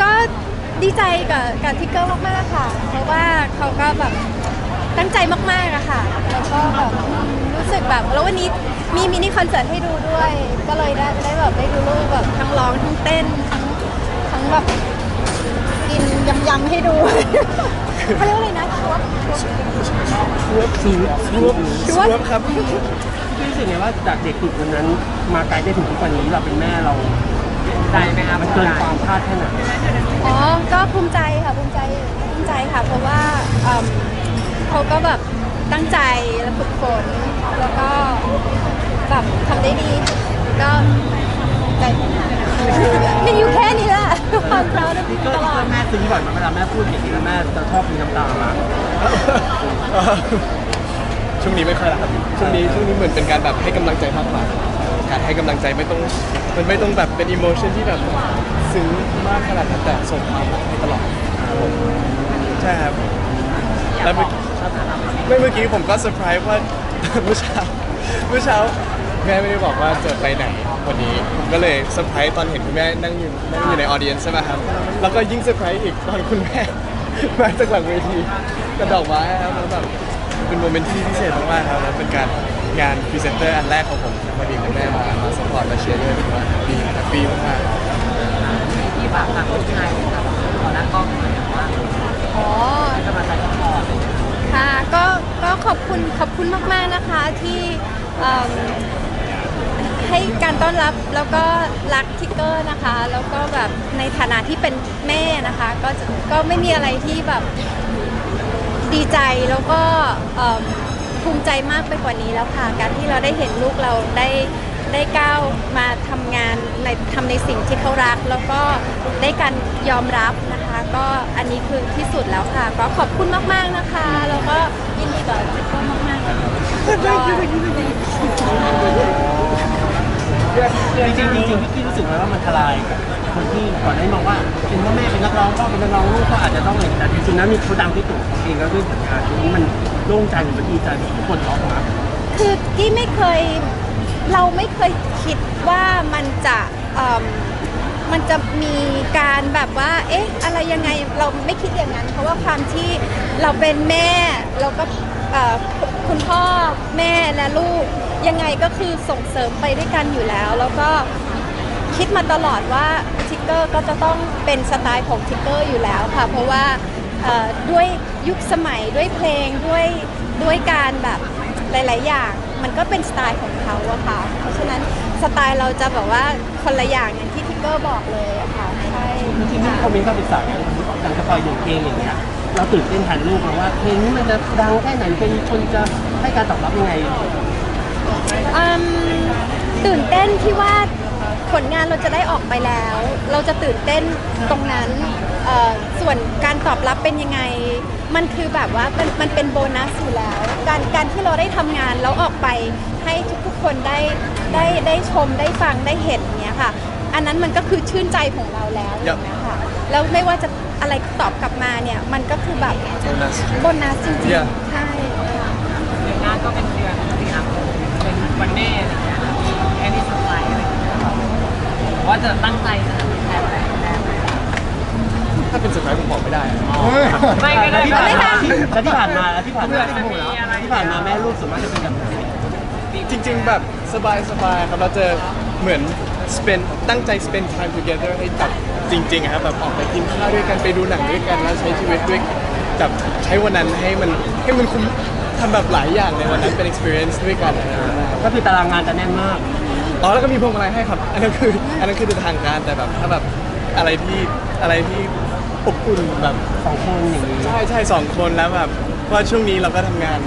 ก็ดีใจกับกับทิกเกอร์มากๆค่ะ เพราะว่าเขาก็แบบตั้งใจมากๆอะค่ะ แล้วก็แบบรู้สึกแบบแล้ววันนี้มีมินิคอนเสิร์ตให้ดูด้วย ก็เลยได้ได้แบบได้ดูลูกแบบทั้งร้องทั้งเต้นทั้งทั้งแบบกินยำยำๆให้ดู เขาเรียกว่าอะไรนะชัวบรวบสูบรวบรวบรวบครับ พี่รู้สึกไงว่าจากเด็กฝึกวันนั้นมาไกลได้ถึงทุกวันนี้เราเป็นแม่เรา ใจไหมคะมันเกินความคาดแค่ไหนอ๋อ ก็ภูมิใจค่ะภูมิใจภูมิใจค่ะ เพราะว่าเอิ่มเขาก็แบบตั้งใจและฝึกฝนแล้วก็แบบทำได้ดี ก็ใจมีอยู่แค่นี้แหละความเพราดพี่ก็ตลอด แม่ซื้อบ่อยมาเวลาแม่พูดอย่างนี้แล้วแม่จะชอบมีน้ำตาละช่วงนี้ไม่ค่อยละครับช่วงนี้ช่วงนี้เหมือนเป็นการแบบให้กำลังใจมากกว่า การให้กำลังใจไม่ต้องมันไม่ต้องแบบเป็นอิโมชันที่แบบซึ้งมากขนาดนั้นแต่ส่งความรักให้ตลอดครับผมใช่ครับ แล้วเมื่อไม่เมื่อกี้ผมก็เซอร์ไพรส์ว่า เมื่อเช้าเมื่อเช้าแม่ไม่ได้บอกว่าจะไปไหนวันนี้ผมก็เลยเซอร์ไพรส์ตอนเห็นคุณแม่นั่งอยู่นั่งอยู่ในออเดียนใช่ไหมครับ แล้วก็ยิ่งเซอร์ไพรส์อีกตอนคุณแม่ มาจากหลังเวทีกระดอกไม้ครับแล้วแบบเป็นโมเมนต์ที่พิเศษมากๆครับแล้วเป็นการ งานพรีเซนเตอร์อันแรกของผมพอดีคุณแม่มามาสปอร์ตมาเชียร์ด้วยผมว่าดีแฮปปี้มากๆที่ฝากทางลูกชายค่ะขอหน้ากล้องหน่อยว่าอ๋อให้กำลังใจทุกคนค่ะก็ก็ขอบคุณขอบคุณมาก ๆนะคะที่ให้การต้อนรับแล้วก็รักทิกเกอร์นะคะ แล้วก็แบบในฐานะที่เป็นแม่นะคะ ก็ก็ไม่มีอะไรที่แบบดีใจแล้วก็ ภูมิใจมากไปกว่านี้แล้วค่ะ การที่เราได้เห็นลูกเราได้ได้ก้าวมาทำงานในทำในสิ่งที่เขารัก แล้วก็ได้การยอมรับนะคะ ก็อันนี้คือที่สุดแล้วค่ะ ก็ขอบคุณมากๆนะคะ แล้วก็ยินดีกับทิกเกอร์มากๆนะคะจริงจริงพี่กี้รู้สึกไหมว่ามันทลายคนที่ก่อนหน้านี้มองว่าเป็นพ่อแม่เป็นนักร้องพ่อเป็นนักร้องลูกก็อาจจะต้องอะไรแต่จริงๆแล้วมีเขาดังที่ตัวเองแล้วด้วยผลงานทีนี้มัน โล่งใจหรือมันดีใจที่ทุกคนร้องมาคือกี้ไม่เคยเราไม่เคยคิดว่ามันจะมันจะมีการแบบว่า เอ๊ะ อะไรยังไงเราไม่คิดอย่างนั้น เพราะว่าความที่เราเป็นแม่เราก็คุณพ่อแม่และลูกยังไงก็คือส่งเสริมไปด้วยกันอยู่แล้ว แล้วก็คิดมาตลอดว่าทิกเกอร์ก็จะต้องเป็นสไตล์ของทิกเกอร์อยู่แล้วค่ะ เพราะว่า ด้วยยุคสมัยด้วยเพลงด้วยด้วยการแบบหลาย ๆ อย่าง มันก็เป็นสไตล์ของเขาอะค่ะ เพราะฉะนั้นสไตล์เราจะแบบว่าคนละอย่างอย่างที่ทิกเกอร์บอกเลยอะค่ะใช่จริงๆมีคอมเมนต์เข้าไปสั่งอย่างสปอยอย่างเพลงอย่างเงี้ยเราตื่นเต้นแทนลูกไหมว่าเพลงนี้มันจะดังแค่ไหนเป็นคนจะให้การตอบรับยังไงอืมตื่นเต้นที่ว่าผ ลงานเราจะได้ออกไปแล้ว เราจะตื่นเต้นตรงนั้นเอ่อส่วนการตอบรับเป็นยังไง มันคือแบบว่ามันมันเป็นโบนัสอยู่แล้ว การการที่เราได้ทำงานแล้วออกไปให้ทุกๆคนได้ได้ได้ชมได้ฟังได้เห็นเนี้ยค่ะ อันนั้นมันก็คือชื่นใจของเราแล้วอย่างเงี้ยค่ะแล้วไม่ว่าจะอะไรตอบกลับมาเนี่ย มันก็คือแบบ Bonus โบนัสจริง Yeah ๆใช่เดือนหน้าก็เป็นเดือน ว่าจะตั้งใจจะทำแทนอะไรแทนอะไรถ้าเป็นเซอร์ไพรส์ผมบอกไม่ได้อะไม่ก็ได้ที่ผ่านไม่มาทันแล้วที่ผ่านมาแล้วที่ผ่านมาเผื่อจะมีอะไรที่ผ่านมาแม่ลูกส่วนมากจะเป็นแบบไหนจริง ๆ แบบสบายสบายๆครับเราจะเหมือน spend ตั้งใจ spend time together ให้แบบจริงๆอะครับแบบออกไปกินข้าวด้วยกันไปดูหนังด้วยกันแล้วใช้ชีวิตด้วยแบบใช้วันนั้นให้มันให้มันคุ้มทำแบบหลายอย่างในวันนั้นเป็น experience ด้วยกันนะครับ ก็คือตารางงานจะแน่นมาก อ๋อแล้วก็มีพวงมาลัยให้ครับ อันนั้นคือ อันนั้นคือทางการแต่แบบถ้าแบบอะไรที่อะไรที่อบอุ่นแบบสองคนอย่างนี้ใช่ใช่สองคนแล้วแบบเพราะว่าช่วงนี้เราก็ทำงาน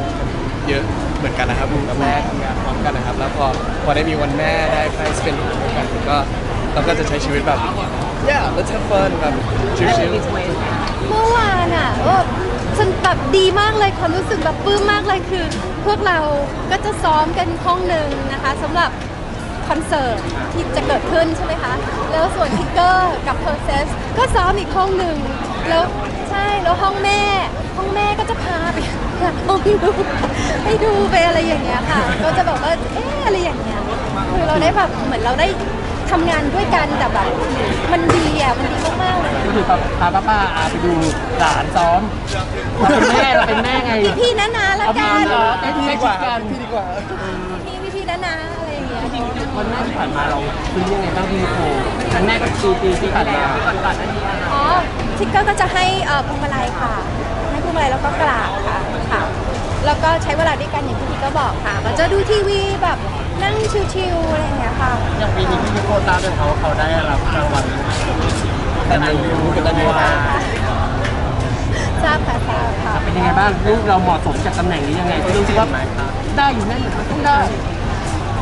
เยอะเหมือนกันนะครับผมกับแม่ทำงานพร้อมกันนะครับ แล้วพอพอได้มีวันแม่ได้ใกล้สเปนด้วยกันก็เราก็จะใช้ชีวิตแบบ yeah let's have fun แบบชิลเมื่อวานอะเออฉันแบบดีมากเลยความรู้สึกแบบปลื้มมากเลยคือ พวกเราก็จะซ้อมกันห้องหนึ่งนะคะสำหรับ คอนเสิร์ตที่จะเกิดขึ้นใช่ไหมคะ แล้วส่วนทิกเกอร์กับเพอร์เซสก็ซ้อมอีกห้องหนึ่งแล้วใช่แล้วห้องแม่ ห้องแม่ก็จะพาไปหาห้องดูให้ดูไปอะไรอย่างเงี้ยค่ะ ก็จะแบบว่าเอ๊ะอะไรอย่างเงี้ยคือเราได้แบบเหมือนเราได้ทำงานด้วยกันแต่แบบมันดีอะมันดีมากๆเลยก็คือพาพาป้าป้าอาไปดูหลานซ้อมเราเป็นแม่เราเป็นแม่ไงพี่พี่ๆนะนะแล้วเอากัพี่นเหรอใกล้พี่ชิดีดกว่ากันพี่ดีกว่า วันแม่ที่ผ่านมาเราคือยังไงบ้างพี่โควันแม่กับปีปีที่ผ่านมาก่อนก่อนอันนี้อ๋อทิกเกอร์ก็จะให้เอ่อพวงมาลัยค่ะ ให้พวงมาลัยแล้วก็กราบค่ะค่ะ แล้วก็ใช้เวลาด้วยกันอย่างที่พี่ก็บอกค่ะ ก็จะดูทีวีแบบนั่งชิวๆอะไรอย่างเงี้ยค่ะ อย่างปีนี้พี่โคตราด้วยเขาเขาได้รับรางวัลแต่ในยูกับตันยูมาทราบค่ะทราบค่ะ เป็นยังไงบ้างลูกเราเหมาะสมกับตำแหน่งนี้ยังไงรู้สึกว่าได้อยู่แน่นอนต้องได้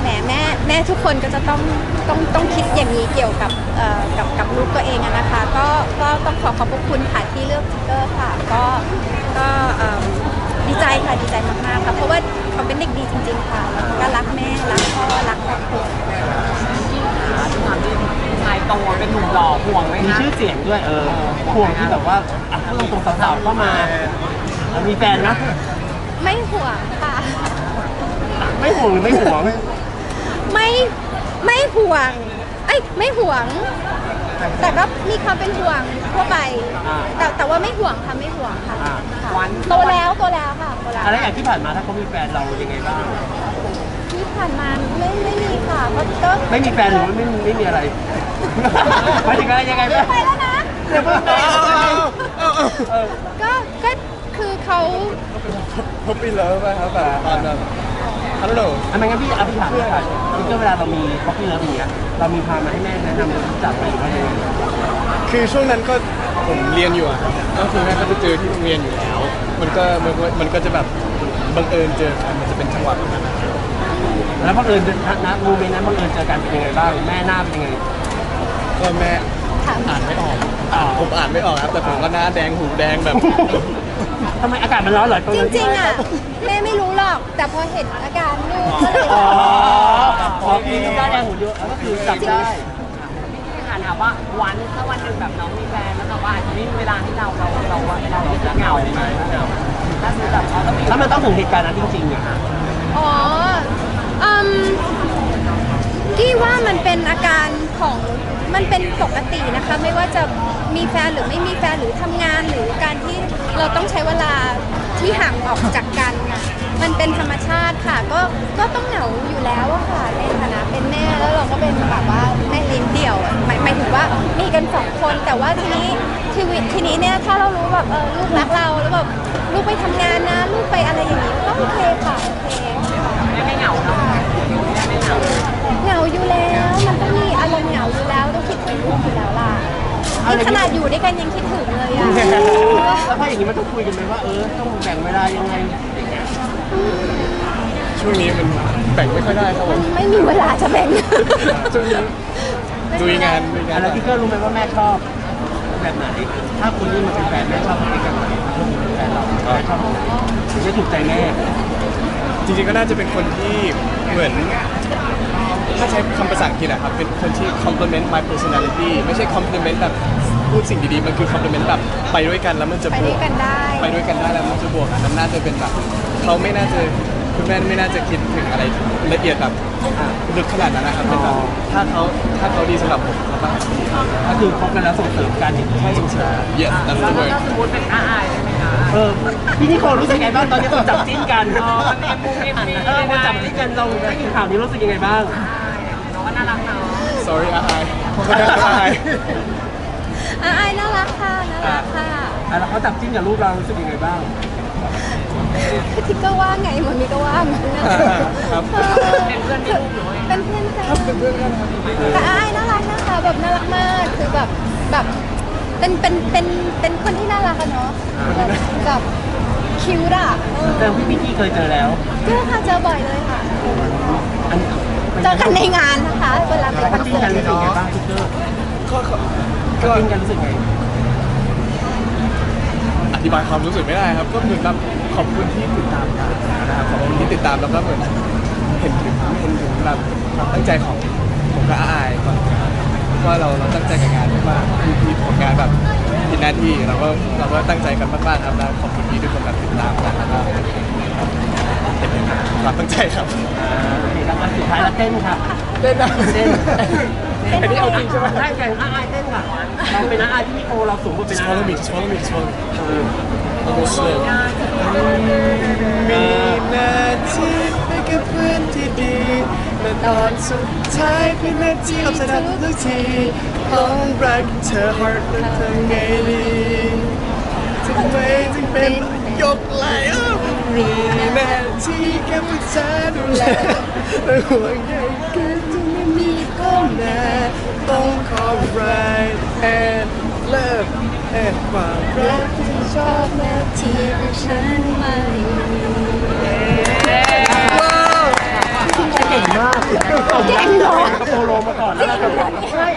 แหมแม่ ม่ทุกคนก็จะต้องต้องต้องคิดอย่างนี้เกี่ยวกับเอ่อกับกับลูกตัวเองอะนะคะ ก็ก็ต้องขอขอบพระคุณค่ะที่เลือกทิกเกอร์ค่ะ ก็ก็เอิ่มดีใจค่ะดีใจมากๆค่ะเพราะว่าเขาเป็นเด็กดีจริง ๆ ค่ะแล้วก็รักแม่รักพ่อรักครอบครัวด้วยความที่ชายโตเป็นหนุ่มหล่อห่วงไหมมีคะชื่อเสียงด้วยเออห่วงที่แบบว่าอะถ้าลงตรงสาวๆเข้ามาแล้วมีแฟนนะไม่ห่วงค่ะ ไม่ห่วงหรือไม่ห่วง ไม่ไม่ห่วงเอ้ยไม่ห่วง แต่ก็มีความเป็นห่วงทั่วไปอ่าแต่แต่ว่าไม่ห่วงค่ะไม่ห่วงค่ะอ่าค่ะวันโตแล้วโตแล้วค่ะโตแล้ว อะไรอย่างที่ผ่านมาถ้าเขามีแฟนเรายังไงบ้าง ที่ผ่านมาไม่ไม่มีค่ะก็ก็ไม่มีแฟนหรือว่าไม่มีไม่มีอะไรหมายถึงอะไรยังไงเดี๋บ้ายงวไปแล้วนะเดี๋ยวเพิ่งไปเออก็ก็คือเขา พบปีเลิฟครับแบบตอนแบบ ฮัลโหลอันนั้นพี่อภิถามพี่ก่อนคือเวลาเรามีพ็อกกี้เลิฟอย่างเงี้ยเรามีพามาให้แม่แนะนำรู้จักไหมหรือว่ายังไงคือช่วงนั้นก็ผมเรียนอยู่อะครับก็คือแม่ก็ไปเจอที่โรงเรียนอยู่แล้ว มันก็มันก็มันก็จะแบบบังเอิญเจอกันมันจะเป็นจังหวะแบบนั้นแล้วบังเอิญนะโมเมนต์นั้นบังเอิญเจอกันเป็นยังไงบ้างแม่หน้าเป็นยังไงก็แม่ถาม อ่านไม่ออก อ่านผมอ่านไม่ออกครับ แต่ผมก็หน้าแดงหูแดงแบบ ทำไมอากาศมันร้อนเหรอตรงจนั้นริงๆอะแม่ไม่รู้หรอก แต่พอเห็นอาการลูกก็เลยอ๋ออ๋อคือได้แรงหูเยอะก็คือจับได้ที่ถามถามว่าวันถ้าวันหนึ่งแบบน้องมีแฟนแล้วแบบว่าอาจจะไม่มีเวลาให้เราเราเราเราเราจะเหงาไหมถ้าคือแบบเขาต้องมี ถ้ามันต้องถึงเหตุการณ์นั้นจริงๆอะอ๋ออืม กี้ว่ามันเป็นอาการของมันเป็นปกตินะคะ ไม่ว่าจะมีแฟนหรือไม่มีแฟนหรือทำงานหรือการที่เราต้องใช้เวลาที่ห่างออกจากกันนะมันเป็นธรรมชาติค่ะ ก็ก็ต้องเหงาอยู่แล้วอะค่ะในฐานะเป็นแม่แล้วเราก็เป็นแบบว่าแม่เลี้ยงเดี่ยวหมายหมายถึงว่ามีกันสองคนแต่ว่าทีนี้ชีวิตทีนี้เนี่ยถ้าเรารู้แบบเออลูกรักเราแล้วแบบลูกไปทำงานนะ ลูกไปอะไรอย่างนี้ก็โอเคค่ะโอเคค่ะ แม่ไม่เหงาเนาะแม่ไม่เหงา เหงา อยู่แล้ว มันต้องมีอารมณ์เหงาอยู่แล้วต้องคิดถึงลูกอยู่แล้วล่ะนี่ขนาดอยู่ด้วยกันยังคิดถึงเลยอะแล้วถ้าอย่างนี้มันต้องคุยกันไหมว่า เออ ต้องแบ่งเวลายังไงช่วงนี้มันแบ่งไม่ค่อยได้ครับผมันมไม่มีเวลาจะแบ่งช่วงนี้ลุยงานลุยงานแล้วพี่เกอร์รู้ไหมว่าแม่ชอบแบบไหน ถ้าคุณนี่มาเป็นแฟนแม่ชอบเป็นแบบไหนถ้าคุณเป็นแฟนเราแม่ชอบแบบไหนถึงจะถูกใจแม่จริงๆก็น่าจะเป็นคนที่เหมือน ถ้าใช้คำภาษาอังกฤษอะครับ เป็นคนที่ complement my personality ไม่ใช่ complement แบบพูดสิ่งดีๆ มันคือ complement แบบไปด้วยกันแล้วมันจะไปบด้ววก ยกันได้ ไปด้วยกันได้แล้วมันจะบวกกันนั้นน่าจะเป็นแบบเขาไม่น่าจะคุณแม่ไม่น่าจะคิดถึงอะไรละเอียดแบบลึกขนาดนั้นนะครับเป็นแบบถ้าเขาถ้าเขาดีสำหรับผมเขาก็ดีก็คือคบกันแล้วส่งเสริมกันอย่างนี้ให้สงสาร yes that's แล้ว the word ถ้าสมมติเป็นอาอายได้ไหมคะ เออพี่นิโคลรู้สึกไงบ้างตอนนี้คนจับจิ้นกันอ๋อมันเอ็มมูเอ็มมีเออคนจับจิ้นกันเราได้ยินข่าวนี้รู้สึกยังไงบ้าง น้องก็น่ารักเนาะ sorry อายผมก็น่าอายอะไอ้น่ารักค่ะน่ารักค่ะอะแล้วเขาจับจิ้นกับลูกเรารู้สึกยังไงบ้างทิกก็ว่าไงมันมีก็ว่างั้นนะครับเออเป็นเพื่อนที่ลูกหนูเองเป็นเพื่อนกันเป็นเพื่อนกันครับแต่ไอ้น่ารักนะคะแบบน่ารักมากคือแบบแบบเป็นเป็นเป็นเป็น คนที่น่ารักอะเนาะแบบแบบคิวด่ะเออแต่พี่พิกกี้เคยเจอแล้ว เจอค่ะเจอบ่อยเลยค่ะ อันเจอกันในงานนะคะเวลาไปคอนจิ้นเสิกันร์ตรู้สึกยังไงบ้างพี่เกอร์ก็ก็ก็จิ้นกันรู้สึกไงอธิบายความรู้สึกไม่ได้ครับ ก็เหมือนแบบขอบคุณที่ติดตามกันนะครับขอบคุณที่ติดตามแล้วก็เหมือนเห็นถึงเห็นถึงแบบความตั้งใจของผมกับอาอายก่อน ว่าเราเราตั้งใจกับงานมากๆคือที่ผลงานแบบผิดหน้าที่เราก็เราก็ตั้งใจกันมากๆครับแล้วขอบคุณที่ทุกคนแบบติดตามกันแล้วก็เห็นถึงความตั้งใจครับอ่าโอเคครับอันสุดท้ายแล้วเต้นค่ะเต้นนะเต้นเอันนี้เอาจริงใช่ไหมใช่ไงอาอายเต้นค่ะเราเป็นอาอายที่มีโอเราสูงกว่าเป็น just อา follow me just follow me just follow me I'll go slow มีห อ่อนสุดท้ายเป็นหน้าที่อับสดับทุกทีต้องรักเธอ heart นั้นทำไงดีทำไมถึงเป็นยกไหลเอ้ามีหน้าที่แค่ปรึกษาดูแลและห่วงใยกันจนไม่มีข้อแม้ต้องขอ right and love and ความรักที่ชอบหน้าที่ของฉันไม่ เก่ง มากเก่งเนาะโปโลมาก่อนแล้วเราจะใช่